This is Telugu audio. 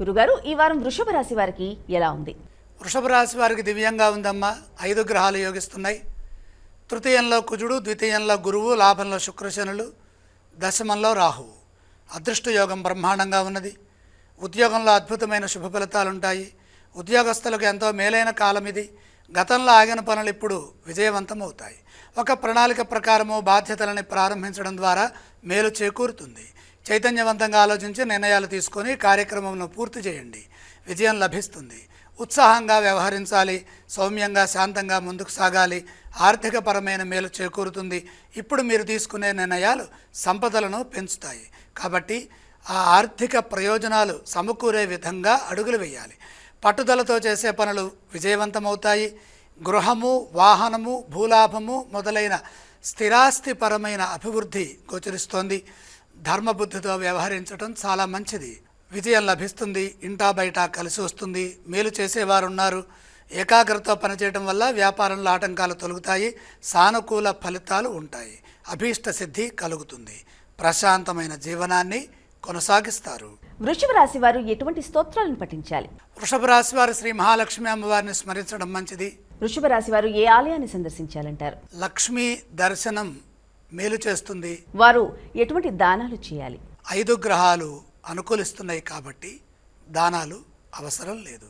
గురుగారు ఈ వారం వృషభ రాశి వారికి ఎలా ఉంది? వృషభ రాశి వారికి దివ్యంగా ఉందమ్మా. ఐదు గ్రహాలు యోగిస్తున్నాయి. తృతీయంలో కుజుడు ద్వితీయంలో గురువు లాభంలో శుక్రశనులు దశమంలో రాహువు. అదృష్ట యోగం బ్రహ్మాండంగా ఉన్నది. ఉద్యోగంలో అద్భుతమైన శుభ ఫలితాలు ఉంటాయి ఉద్యోగస్తులకు ఎంతో మేలైన కాలం ఇది గతంలో ఆగిన పనులు ఇప్పుడు విజయవంతం అవుతాయి ఒక ప్రణాళిక ప్రకారము బాధ్యతలని ప్రారంభించడం ద్వారా మేలు చేకూరుతుంది. చైతన్యవంతంగా ఆలోచించి నిర్ణయాలు తీసుకొని కార్యక్రమంను పూర్తి చేయండి. విజయం లభిస్తుంది. ఉత్సాహంగా వ్యవహరించాలి. సౌమ్యంగా శాంతంగా ముందుకు సాగాలి. ఆర్థికపరమైన మేలు చేకూరుతుంది. ఇప్పుడు మీరు తీసుకునే నిర్ణయాలు సంపదలను పెంచుతాయి. కాబట్టి ఆ ఆర్థిక ప్రయోజనాలు సమకూరే విధంగా అడుగులు వేయాలి. పట్టుదలతో చేసే పనులు విజయవంతమవుతాయి. గృహము వాహనము భూలాభము మొదలైన స్థిరాస్తిపరమైన అభివృద్ధి గోచరిస్తోంది. ధర్మబుద్ధితో వ్యవహరించడం చాలా మంచిది. విజయం లభిస్తుంది ఇంటా బయట కలిసి వస్తుంది మేలు చేసేవారు ఉన్నారు ఏకాగ్రతతో పనిచేయడం వల్ల వ్యాపారంలో ఆటంకాలు తొలగుతాయి సానుకూల ఫలితాలు ఉంటాయి. అభీష్ట సిద్ధి కలుగుతుంది. ప్రశాంతమైన జీవనాన్ని కొనసాగిస్తారు. వృషభ రాశి వారు ఎటువంటి స్తోత్రాలను పఠించాలి? వృషభ రాశి వారు శ్రీ మహాలక్ష్మి అమ్మవారిని స్మరించడం మంచిది. వృషభ రాశి వారు ఏ ఆలయాన్ని సందర్శించాలంటారు? లక్ష్మీ దర్శనం మేలు చేస్తుంది. వారు ఎటువంటి దానాలు చేయాలి? ఐదు గ్రహాలు అనుకూలిస్తున్నాయి కాబట్టి దానాలు అవసరం లేదు.